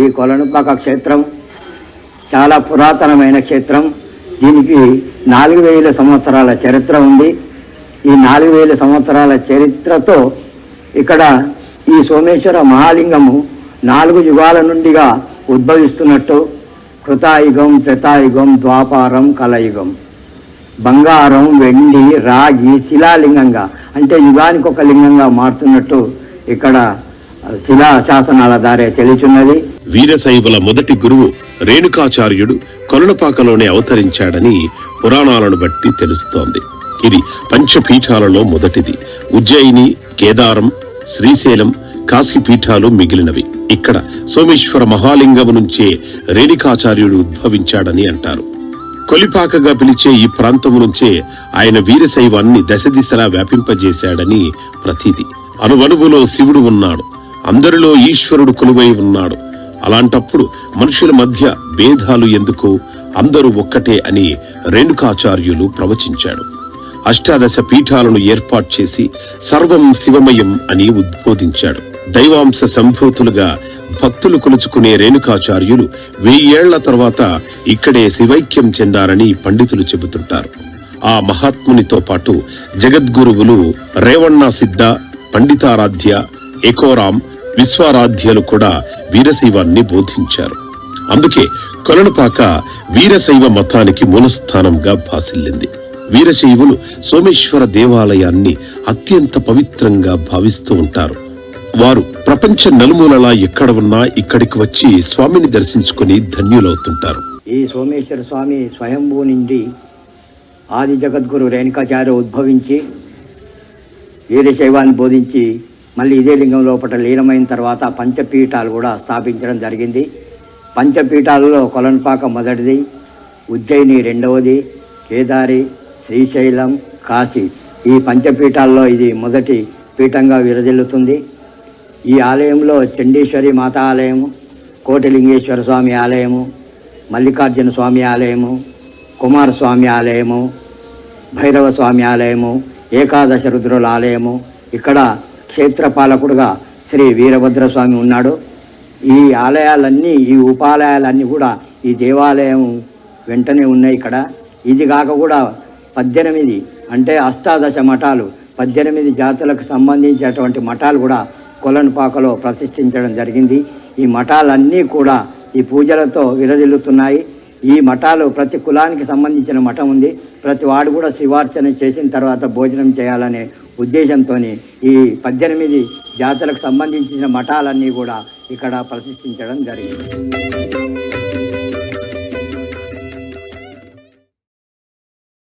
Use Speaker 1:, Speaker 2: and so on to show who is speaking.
Speaker 1: ఈ కొలనుపాక క్షేత్రం చాలా పురాతనమైన క్షేత్రం. దీనికి నాలుగు వేల సంవత్సరాల చరిత్ర ఉంది. ఈ నాలుగు వేల సంవత్సరాల చరిత్రతో ఇక్కడ ఈ సోమేశ్వర మహాలింగము నాలుగు యుగాల నుండిగా ఉద్భవిస్తున్నట్టు. కృతాయుగం త్రితాయుగం ద్వాపారం కలయుగం. బంగారం వెండి రాగి శిలాలింగంగా అంటే యుగానికి ఒక లింగంగా మారుతున్నట్టు ఇక్కడ శిలా శాసనాల దారే తెలిచున్నది
Speaker 2: వీరశైవుల మొదటి గురువు రేణుకాచార్యుడు కొలనుపాకలోనే అవతరించాడని పురాణాలను బట్టి తెలుస్తోంది. ఇది పంచపీఠాలలో మొదటిది. ఉజ్జయిని కేదారం శ్రీశైలం కాశీ పీఠాలు మిగిలినవి. ఇక్కడ సోమేశ్వర మహాలింగము నుంచే రేణికాచార్యుడు ఉద్భవించాడని అంటారు. కొలిపాకగా పిలిచే ఈ ప్రాంతము నుంచే ఆయన వీరశైవాన్ని దశ దిశలా వ్యాపింపజేశాడని ప్రతీది. అనువనువులో శివుడు ఉన్నాడు. అందరిలో ఈశ్వరుడు కొలువై ఉన్నాడు. అలాంటప్పుడు మనుషుల మధ్య భేదాలు ఎందుకు? అందరూ ఒక్కటే అని రేణుకాచార్యులు ప్రవచించాడు. అష్టాదశ పీఠాలను ఏర్పాటు చేసి సర్వం శివమయం అని ఉద్బోధించాడు. దైవాంశ సంభూతులుగా భక్తులు కొలుచుకునే రేణుకాచార్యులు వెయ్యేళ్ళ తర్వాత ఇక్కడే శివైక్యం చెందారని పండితులు చెబుతుంటారు. ఆ మహాత్మునితో పాటు జగద్గురువులు రేవణ్ణ సిద్ధ పండితారాధ్య ఎకోరాం విశ్వారాధ్యలు కూడా వీరశైవాన్ని బోధించారు. అందుకే కొలనుపాక వీరశైవ మతానికి మూలస్థానంగా భాసిల్లింది. వీరశైవులు సోమేశ్వర దేవాలయాన్ని అత్యంత పవిత్రంగా భావిస్తూ ఉంటారు. వారు ప్రపంచ నలుమూలలా ఎక్కడ ఉన్నా ఇక్కడికి వచ్చి స్వామిని దర్శించుకుని ధన్యులవుతుంటారు.
Speaker 1: ఈ సోమేశ్వర స్వామి స్వయంభూ నుండి ఆది జగద్గురు రేణుకాచార్య ఉద్భవించి వీరశైవాన్ని బోధించి మళ్ళీ ఇదే లింగం లోపల లీనమైన తర్వాత పంచపీఠాలు కూడా స్థాపించడం జరిగింది. పంచపీఠాలలో కొలన్పాక మొదటిది ఉజ్జయిని రెండవది కేదారి శ్రీశైలం కాశీ. ఈ పంచపీఠాల్లో ఇది మొదటి పీఠంగా విరజిల్లుతుంది. ఈ ఆలయంలో చండీశ్వరి మాత ఆలయము కోటిలింగేశ్వర స్వామి ఆలయము మల్లికార్జున స్వామి ఆలయము కుమారస్వామి ఆలయము భైరవ స్వామి ఆలయము ఏకాదశ రుద్రుల ఆలయము. ఇక్కడ క్షేత్రపాలకుడుగా శ్రీ వీరభద్ర స్వామి ఉన్నాడు. ఈ ఆలయాలన్నీ ఈ ఉపాలయాలన్నీ కూడా ఈ దేవాలయం వెంటనే ఉన్నాయి ఇక్కడ. ఇది కాక కూడా పద్దెనిమిది అంటే అష్టాదశ మఠాలు పద్దెనిమిది జాతులకు సంబంధించినటువంటి మఠాలు కూడా కొలనుపాకలో ప్రతిష్ఠించడం జరిగింది. ఈ మఠాలన్నీ కూడా ఈ పూజలతో విరదిల్లుతున్నాయి ఈ మఠాలు ప్రతి కులానికి సంబంధించిన మఠం ఉంది. ప్రతి వాడు కూడా శివార్చన చేసిన తర్వాత భోజనం చేయాలనే ఉద్దేశంతో ఈ పద్దెనిమిది జాతులకు సంబంధించిన మఠాలన్నీ కూడా ఇక్కడ ప్రతిష్ఠించడం జరిగింది.